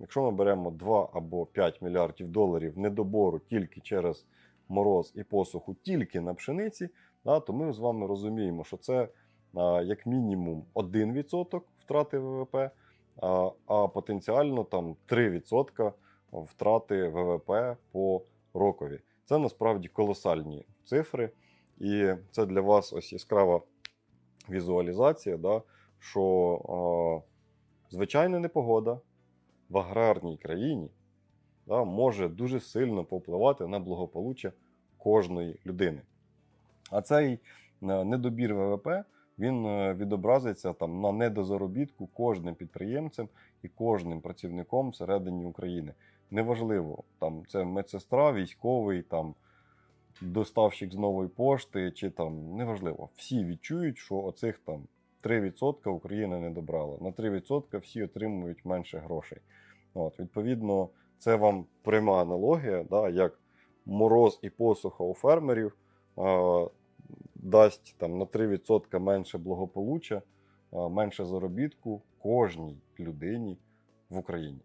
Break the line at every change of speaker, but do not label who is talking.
якщо ми беремо 2 або 5 мільярдів доларів недобору тільки через мороз і посуху, тільки на пшениці, то ми з вами розуміємо, що це як мінімум 1% втрати ВВП, а, потенціально там 3% втрати ВВП по рокові. Це насправді колосальні цифри, і це для вас ось яскрава візуалізація, да, що звичайна непогода в аграрній країні да, може дуже сильно попливати на благополуччя кожної людини. А цей е, недобір ВВП він е, відобразиться там на недозаробітку кожним підприємцем і кожним працівником всередині України. Неважливо, там це медсестра, військовий, там доставщик з нової пошти, чи там неважливо. Всі відчують, що оцих там 3% Україна не добрала. На 3% всі отримують менше грошей. От, відповідно, це вам пряма аналогія, да, як мороз і посуха у фермерів е, дасть там на 3% менше благополуччя, е, менше заробітку кожній людині в Україні.